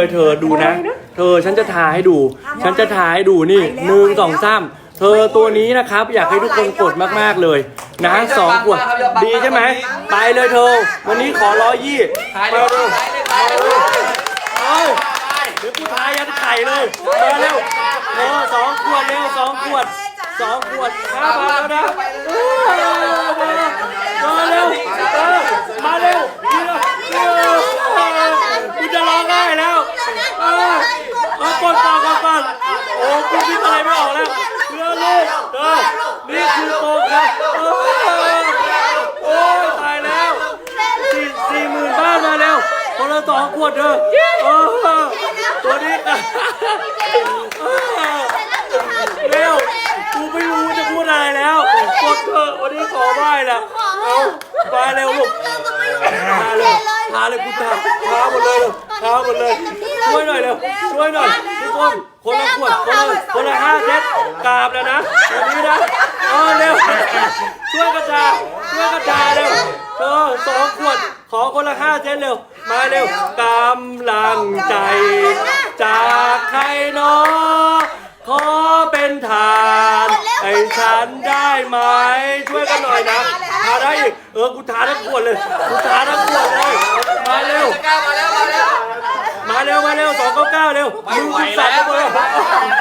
เลยเธอดูนะ เธอฉันจะทาให้ดู ฉันจะทาให้ดูนี่หนึ่งสองสามเธอตัวนี้นะครับ อยากให้ทุกคนกดมากๆเลยนะสองขวดดีใช่ไหมไปเลยเธอ วันนี้ขอร้อยยี่ถ่ายมาเลยเร็วถ่ายเลยถ่ายเลยเอ้ยเดี๋ยวกูทายยันไข่เลยมาเร็วโอ้สองขวดเร็วสองขวดสองขวดห้าบาทแล้วนะเออมาเร็วเออมาเร็วเร็วเร็วกูจะร้องไห้แล้วเออเอากดก่อนกดก่อนโอ้กูคิดอะไรไม่ออกแล้วเร็วลูกเออนี่คือโกงครับเออโอ้ยตายแล้ว สี่สี่หมื่นบ้านมาเร็วคนละส องขวดเถอะเออตัวนี้กันเออเร็วกูไม่รู้จะพูดอะไรแล้วกดเถอะวันนี้ขอไหว้ละเอามาเร็วลูกมาเร็วทาเลยกูทาทาหมดเลยเร็วทาหมดเลยช่วยหน่อยเร็วช่วยหน่อยทุกคนคนละขวดคนละคนละห้าเซตกราบแล้วนะวันนี้นะเออเร็วช่วยกระจายช่วยกระจายเร็วเธอสองขวด ขอคนละห้าเซนเร็ว มาเร็วกำลังใจ จากใครเนาะขอเป็นทานให้ฉันได้ไหมช่วยกันหน่อยนะทาได้อีกเออกูทาทั้งขวดเลยกูทาทั้งขวดเลยมาเร็ว ก้าวมาแล้วมาแล้วมาเร็วมาเร็วสองเก้าเก้าเร็วมึงกูสั่นไปหมดเลย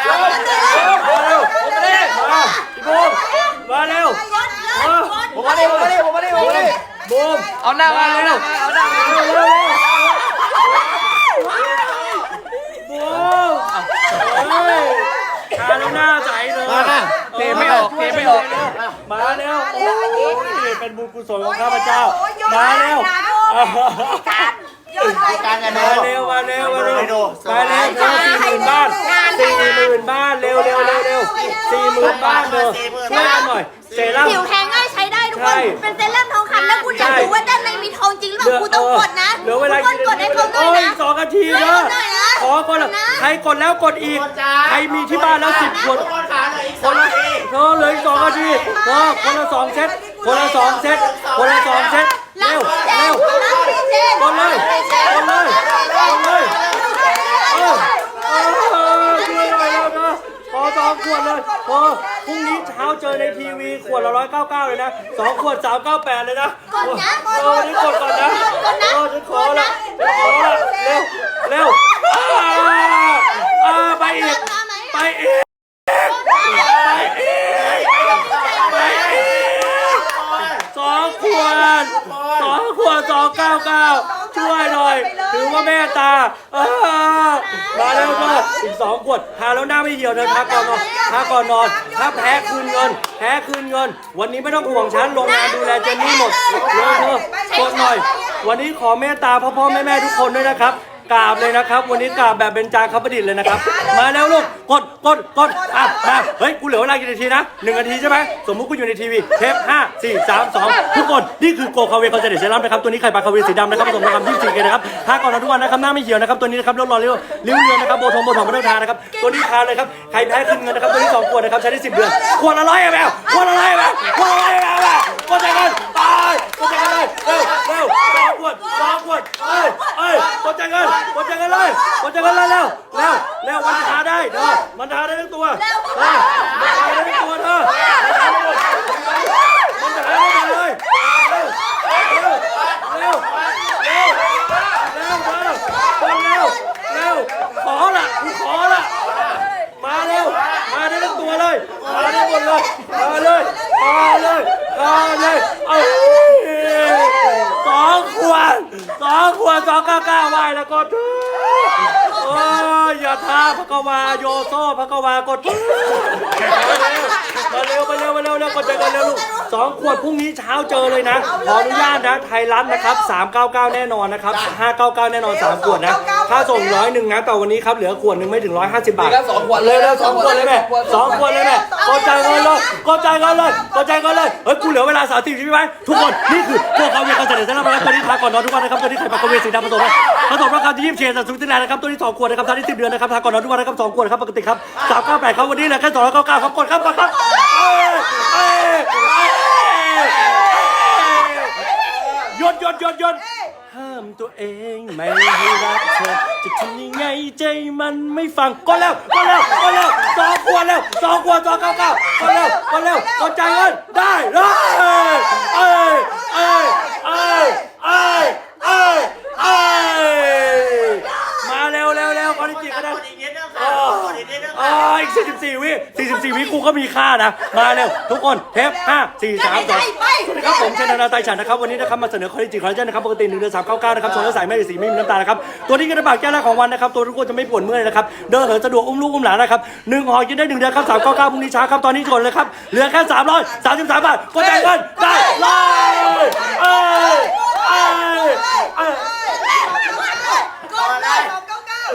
มาเร็วมาพี่บูมมาเร็วมา ผมมาดิผมมาดิผมมาดิผมมาดิบูมเอาหน้ามาเอาหน้ามาเอาหน้ามาเร็วเร็วเร็วบูมเฮ้ยทาแล้วหน้าใสเลยเทไม่ออกเทไม่ออกมาเร็วโอ้ยเป็นบุญกุศลของข้าพเจ้า มาเร็วการกันมาเร็วมาเร็วมาเร็วมาเร็วเธอสี่หมื่นบ้านสี่หมื่นบ้านเร็วเร็วเร็วเร็วสี่หมื่นบ้านเธอช่วยกันหน่อยเซรั่ม คนเป็นเซรั่มทองคำแล้วคุณอยากใช่รู้ว่าด้านในมีทองจริงหรือเปล่าคุณต้องกดนะเหลือเวลาทุกคนกดให้เขาด้วโอ้ยยนะสองนาทีเนอะหน่อยนะขอก่อนละนะใครกดแล้วกดอีก ใครมีที่บ้านแล้วสิบคนคนขาเหลืออีกคสอนงละนาทีเธอเหลืออีกสองนาทีเธอคนละสองเซตคนละสองเซตคนละสองเซตเร็วเร็วกดเลยกดเลยกดเลยเออเออช่วยหน่อยแล้วนะขอ สองขวดเลยพอพรุ่งนี้เช้าเจอในทีวีขวดละร้อยเก้าเก้าเลยนะสองขวดสามเก้าแปดเลยนะกดนะเออวันนี้กดก่อนนะกดนะเออฉันขอละฉันขอละเร็วเร็วอ่าอ่าไปอีกไปอีกสองขวดสองขวดสองเก้าเก้าช่วย หน่อย ถือว่าแม่ตาเออมาเร็วเถอะอีกสองขวดทาแล้วหน้าไม่เหี่ยวเธอทาก่อนนอนทาก่อนนอนถ้าแพ้คืนเงิน แพ้คืนเงิน วันนี้ไม่ต้องห่วงฉันโรงงานดูแลเจนนี่หมดเร็วเธอกดหน่อย วันนี้ขอเมตตาพ่อพ่อแม่แม่ทุกคนด้วยนะครับ กราบเลยนะครับ วันนี้กราบแบบเบญจาคับประดิษฐ์เลยนะครับ มาแล้วลูกกดกดกดอะมาเฮ้ยกูเหลือเวลากี่นาทีนะหนึ่งนาทีใช่ไหมสมมุติกูอยู่ในทีวีเทปห้าสี่สามสองทุกคนนี่คือโกคาเวคอนเซนเทรตเซรั่มนะครับตัวนี้ไข่ปลาคาเวสีดำนะครับผสมกับยี่สิบสี่เกนะครับทาก่อนนะทุกวันนะครับหน้าไม่เหี่ยวนะครับตัวนี้นะครับลดรอยริ้วริ้วเรือนนะครับโบทงโบทองไม่ต้องทานะครับตัวนี้ทาเลยครับใครแพ้คืนเงินนะครับตัวนี้สองขวดนะครับใช้ได้สิบเดือนขวดละร้อยแมวขวดละร้อยแมวขวดละร้อยแมวกดใจกันตายกดใจกันเลยเร็วเร็วสองขวดสองขวดเอ้ยเอ้ยก ดใจกันกดใจกันเลยกดใจกันเลยเร็วเร็วเร็วมันทาได้เธอมันทาได้ทั้งตัวเออมันทาได้ทั้งตัวเธอมันทาได้หมดเลยเร็วเร็วเร็วเร็วเร็วเธอคนเร็วเร็วขอละกูขอละมาเร็วมาได้ทั้งตัวเลยมาได้หมดเลยมาเลยมาเลยมาเลยเอาสองขวดสองขวดสองเก้าเก้าไหวแล้วก็เถอะโอ้ยอย่าทาพระกวาโยโซพระกวากด มาเร็วมาเร็วมาเร็วเร็วกดใจกันเร็วลูกสองขวดพรุ่งนี้เช้าเจอเลยนะ ขออนุญาตนะ ไทยรัฐนะครับ 399 แน่นอนนะครับ 599 แน่นอน 3 ขวดนะ ค่าส่งร้อยหนึ่งนะแต่วันนี้ครับ เหลือขวดหนึ่งไม่ถึง 150 บาทเหลือสองขวดเลยแล้วสองขวดเลยแม่สองขวดเลยแม่กดใจายเงินเลยกดใจายเงินเลยกดใจายเงินเลย เฮ้ย กูเหลือเวลา 30ใช่ไหมทุกคน นี่คือพวกเขาเวียนคอนเสิร์ตเซรั่มนะครับตัวนี้ทาก่อนนอนทุกวันนะครับตัวนี้ไข่ปลากระเวนสีดำผสมนะผสมราคาที่ยี่สิบเชนสัตว์สุดที่แรงนะครับตัวนี้สองขวดนะครับทาที่สิบเดือนนะครับทาก่อนนอนทุกวันนะครับสองขวดครับปกติครับสามเก้าแปดครับวันนี้เหลือแค่สองร้อยเก้าเก้าครับกดครับกดครับเอ้ยเอ้ยเอ้ย หยุดหยุดห้ามตัวเองไม่ให้รักเธอจะทำยังไงใจมันไม่ฟังก็แล้วก็แล้วก็แล้วสองขวดแล้วสองขวดสองเก้าเก้าก็แล้วก็แล้วก็ใจายเงินได้เลยเอ้ยเอ้ยเอ้ยเอ้ยเอ้ยเอ้ยมาเร็วเร็วเร็วคอนจิก็ได้ อีกนิดนึง อ๋ ค่ะ อก ดอีกนิดนึง อ๋อ ค่ะ อีก44 วิ 44วิกูก็มีค่านะ มาเร็วทุกคนเทป5 4 3 2สวัสดีครับผมเชนนาไตฉันนะครับวันนี้นะครับมาเสนอคอลเลจิคอลเลจนะครับปกติ1เดือน399นะครับโซนและสายไม่ได้สีไม่มีน้ำตาลนะครับตัวนี้กระบาดแก้วแรกของวันนะครับตัวทุกคนจะไม่ปวดเมื่อยนะครับเดินเหินสะดวกอุ้มลูกอุ้มหลานนะครับหนึ่งห่อกินได้หนึ่งเดือนครับ399พรุ่งนี้เช้าครับตอนนี้กดเลยครับเหลือแค่333บาทกดจ่ายเงินได้เลยเอ้ยเอ้ยเอ้ยมา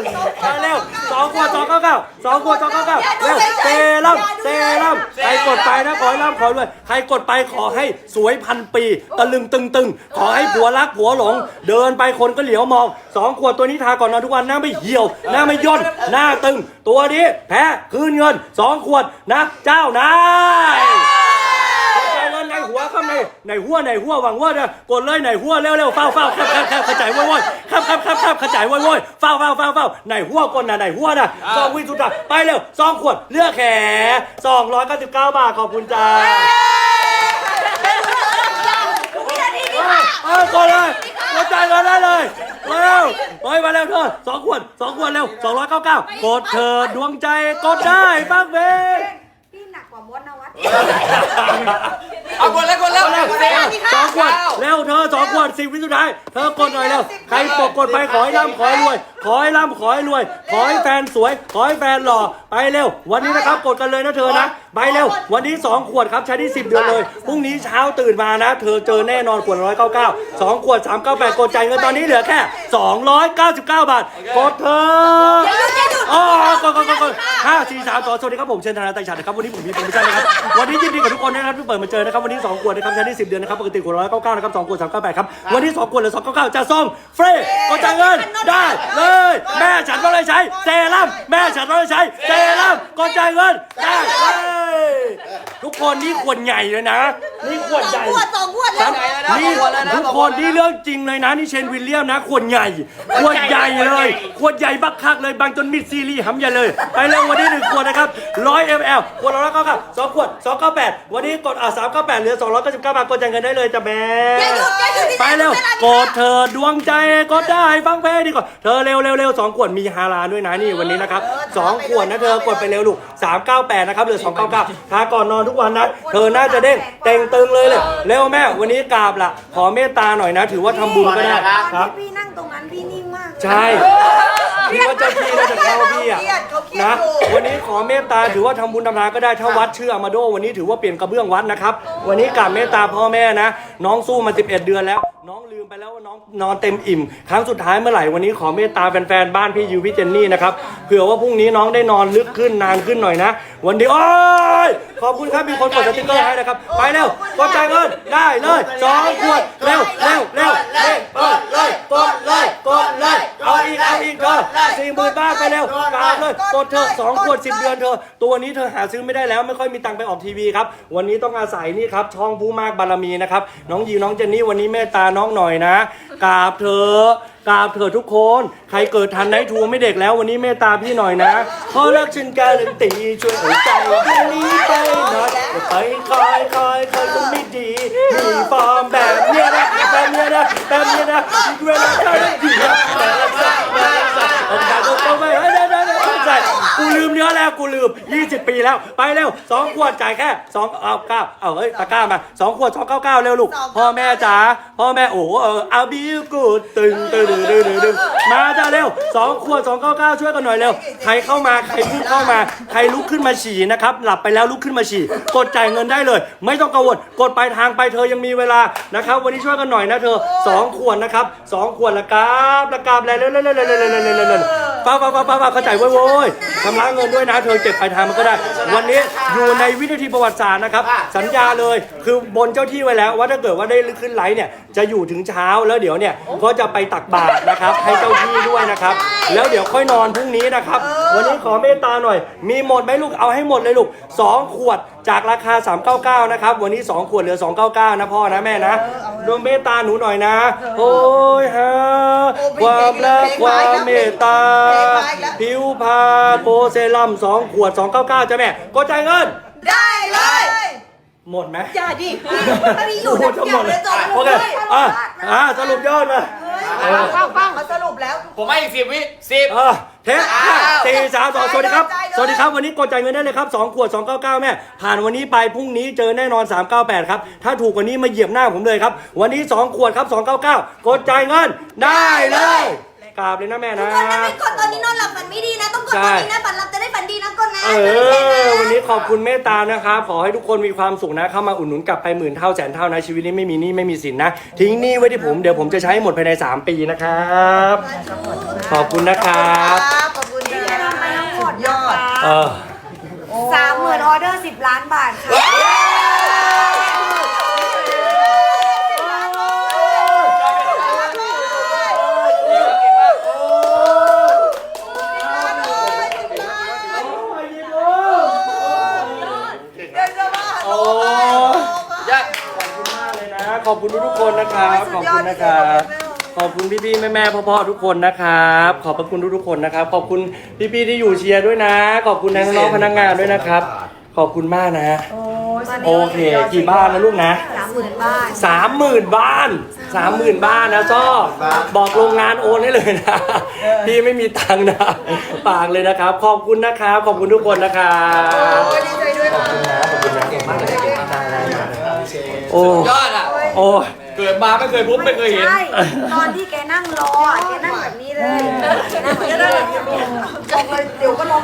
เร็วสองขวดสองเก้าเก้าสองขวดสองเก้าเก้าเร็วเซรั่มเซรั่มใครกดไปนะขอให้ร่ำขอรวยใครกดไปขอให้สวยพันปี ตะลึงตึงตึงขอให้ผัวรักผัวหลง เดินไปคนก็เหลียวมองสองขวดตัวนี้ทาก่อนนอนทุกวันหน้าไม่เหี่ยว หน้าไม่ย่นหน้าตึง ตัวนี้แพ้คืนเงินสองขวดนะ เจ้านาย กดใจเงินใน หัวครับในในหัวในหัวหวังว่าเนี่ยกดเลยในหัวเร็วเร็วเฝ้าเฝ้าครับครับครับขจายว้อยว้อยครับครับครับครับขจายว้อยว้อยเฝ้าเฝ้าเฝ้าเฝ้าในหัวกดนะในหัวนะสองวิสุดท้ายไปเร็วสองขวดเลือกแขสองร้อยเก้าสิบเก้าบาทขอบคุณจ้าเออกดเลยกดใจายเงินได้เลยเร็วไปมาเร็วเธอสองขวดสองขวดเร็วสองร้อยเก้าเก้ากดเธอดวงใจกดได้ฟังเพลงพี่หนักกว่ามดนวัดเอากดแล้วกดแล้วเร็วสองข วดเร็วเธอสองขวดสิบวิสุดท้าย เธอกดหน่อยเร็วใครปกกดไปขอให้ร่ำขอให้รวย ขอให้ร่ำขอให้รวย ขอให้แฟนสวย ขอให้แฟนหล่อ ไปเร็ว วันนี้นะครับกดกันเลยนะเธอนะ ไปเร็ว วันนี้2ขวดครับใช้ได้10เดือนเลย พรุ่งนี้เช้าตื่นมานะ เธอเจอแน่นอนขวดร้อยเก้าเก้าสองขวดสามเก้าแปดกดจ่ายเงินตอนนี้เหลือแค่299บาท กดเธอ อ๋อกดกดกดกดห้าสี่สามสองสวัสดีครับผมเชนธนาไตรฉันนะครับวันนี้ผมมีโปรโมชั่นนะครับวันนี้ยินดีกับทุกคนนะครับที่เปิดมาเจอนะครับวันนี้สองขวดนะครับใช้ได้10เดือนนะครับปกติขวดร้อยเก้าเก้านะครับสองขวดสามเก้าแปดครับวันนี้สองขวดเหลือสองเก้าเก้าจะส่งฟรีกดจ่ายเงินได้เลย แม่ฉันก็เลยใช้เซรั่มแม่ฉันก็เลยใช้เซรั่มกดจ่ายเงินได้เลยทุกคนนี่ขวดใหญ่เลยนะ นี่ขวดใหญ่ ขวดสองขวดฉัแล้วนนี่ทุกคนนี่เรื่องจริงเลยนะนี่เชนวิลเลียมนะขวดใหญ่ขวดใหญ่เลยขวดใหญ่บักคักเลยบางจนมิดซีรีส์หำใหญ่เลย ไปเร็ววันนี้หนึ่งขวดนะครับร้อยมลขวดละร้อยเก้าเก้าสองขวดสองเก้าแปดวันนี้กดอะสามเก้าแปดเหลือสองร้อยเก้าสิบเก้าบาทกดจ่ายเงินได้เลยจ้ะแม่อย่าหยุดอย่าหยุดที่ไปเร็ววลานี้กดเธอดวงใจก็ได้ฟังเพลงดีกว่าเธอเร็วเร็วเร็วสองขวดมีฮาลาด้วยนะนี่วันนี้นะครับสองขวดนะเธอกดไปเร็วลูกสามเก้าแปดนะครับเหลือสองเก้าเก้าทาก่อนนอนทุกวันนะเธอน่าจะเด้งเต่งตึงเลยเลยเร็วแม่วันนี้กราบละขอเมตตาหน่อยนะ ถือว่าทำบุญก็ได้ครับพี่นั่งตรงนั้นพี่นิ่งมาก ใช่พี่ว่าเจ้าพี่น่าจะเข้าพี่อะนะวันนี้ขอเมตตาถือว่าทำบุญทำทานก็ได้ถ้าวัดชื่ออามาโด วันนี้ถือว่าเปลี่ยนกระเบื้องวัดนะครับ วันนี้กราบเมตตาพ่อแม่นะ น้องสู้มา 11 เดือนแล้ว น้องลืมไปแล้วว่าน้องนอนเต็มอิ่ม ครั้งสุดท้ายเมื่อไหร่วันนี้ขอเมตตาแฟนๆบ้านพี่ยูพี่เจนนี่นะครับเผื่อว่าพรุ่งนี้น้องได้นอนลึกขึ้นนานขึ้นหน่อยนะ วันนี้โอ้ยขอบคุณครับมีคนกดสติ๊กเกอร์ให้นะครับไปเร็วกดจ่ายเงินได้เลยสองขวดเร็วเร็วเร็วเร็วกดเลยกดเลยกดเลย สี่หมื่นบาทไปเร็วกราบเลยกดเธอะสองขวดสิบเดือนเธอ ตัวนี้เธอหาซื้อไม่ได้แล้วไม่ค่อยมีตังค์ไปออกทีวีครับ วันนี้ต้องอาศัยนี่ครับ ช่องผู้มากบารมีนะครับ น้องยีน้องเจนนี่วันนี้เมตตาน้องหน่อยนะกราบเธอะกราบเธอะทุกคน ใครเกิดทันไนท์ทัวร์ไม่เด็กแล้ววันนี้เมตตาพี่หน่อยนะขอรักฉันการันตีช่วยหัวใจเรื่องนี้ไปหน่อยอย่าไปคอยคอยคอยคนไม่ดีมีฟอร์มแบบเนี้ยนะแบบเนี้ยนะแบบเนี้ยนะเวลาการันตีนะ ลืมเนื้อแล้วกูลืม 20 ปีแล้ว ไปเร็วสองขวดจ่ายแค่สองเอาเก้าเอาเฮ้ยตะกร้ามาสองขวดสองเก้าเก้าเร็วลูก พ่อแม่จ๋าพ่อแม่โอ้เออเอาบิวกูดตึงตึงตึงตึงตึงตึงมาจ้าเร็วสองขวดสองเก้าเก้าช่วยกันหน่อยเร็วใครเข้ามาใครพูดเข้ามา ใครลุกขึ้นมาฉี่นะครับ หลับไปแล้วลุกขึ้นมาฉี่กดจ่ายเงินได้เลย ไม่ต้องกังวลกดไปลายทางไปเธอยังมีเวลานะครับ วันนี้ช่วยกันหน่อยนะเธอสองขวดนะครับสองขวดละกราบละกราบแล้วเร็วเร็วเร็วเร็วเร็วเร็ว เร็วเร็วเร็วฟ้าฟ้าฟ้าฟ้าฟ้าเข้าใจไว้โว้ยชำระเงินด้วยนะเธอเก็บปลายทางมันก็ได้ วันนี้อยู่ในวินาทีประวัติศาสตร์นะครับ สัญญาเลยคือบนเจ้าที่ไว้แล้ว ว่าถ้าเกิดว่าได้ขึ้นไลฟ์เนี่ยจะอยู่ถึงเช้าแล้วเดี๋ยวเนี่ยก็จะไปตักบาตรนะครับให้เจ้าที่ด้วยนะครับ แล้วเดี๋ยวค่อยนอนพรุ่งนี้นะครับ วันนี้ขอเมตตาหน่อย มีหมดไหมลูกเอาให้หมดเลยลูกสองขวดจากราคา 399 นะครับ วันนี้ 2 ขวดเหลือ 299 นะพ่อนะแม่นะดวงเมตตาหนูหน่อยนะ โอ้ยฮะ ความรักความเมตตา ผิวพาโกเซรั่ม2ขวด299จ้ะแม่ก็จ่ายเงิน ได้เลย หมดไหมอย่าดิถ้ามีอยู่แบบเดียวเลยจบโอเคอะอะสรุปยอดมาฟังฟังมาสรุปแล้ว ผมให้อีกสิบวิสิบเออ เทสห้าสี่สามสองสวัสดีครับจ่ายเลยสวัสดีครับ วันนี้กดจ่ายเงินได้เลยครับ2ขวด299แม่ ผ่านวันนี้ไปพรุ่งนี้เจอแน่นอน398ครับ ถ้าถูกกว่านี้มาเหยียบหน้าผมเลยครับ วันนี้2ขวดครับ299กดจ่ายเงินได้เลย กราบเลยนะแม่นะทุกคนถ้าไม่กดตอนนี้นอนหลับฝันไม่ดีนะ ต้องกดตอนนี้นะฝันหลับจะได้ฝันดีนะกดนะเออวันนี้ขอบคุณเมตตานะครับ ขอให้ทุกคนมีความสุขนะ เข้ามาอุดหนุนกลับไปหมื่นเท่าแสนเท่านะ ชีวิตนี้ไม่มีหนี้ไม่มีสินนะ ทิ้งหนี้ไว้ที่ผม เดี๋ยวผมจะใช้หมดภายใน 3 ปีนะครับ ขอบคุณนะครับ ขอบคุณที่ได้ทำมาทั้งหมดยอด เออ สามหมื่นออเดอร์สิบล้านบาทค่ะ ยอด ขอบคุณมากเลยนะ ขอบคุณทุกๆคนนะครับ ขอบคุณนะครับ ขอบคุณพี่ๆแม่ๆพ่อๆทุกคนนะครับ ขอบพระคุณทุกๆคนนะครับ ขอบคุณพี่ๆที่อยู่เชียร์ด้วยนะ ขอบคุณน้องๆพนักงานด้วยนะครับ ขอบคุณมากนะ โอเค กี่บ้านนะลูกนะ สามหมื่นบ้านสามหมื่นบ้านสามหมื่นบ้านนะซ้อบอกโรงงานโอนให้เลยนะพี่ไม่มีตังค์นะฝากเลยนะครับ ขอบคุณนะครับ ขอบคุณทุกคนนะครับดีใจด้วยขอบคุณนะ โอ้ ยอดอะ โอ้ เกิดมาไม่เคยพบไม่เคยเห็น ใช่ ตอนที่แกนั่งรอแกนั่งแบบนี้เลยแกนั่งแบบนี้เลยบอกเลยเดี๋ยวก็ลง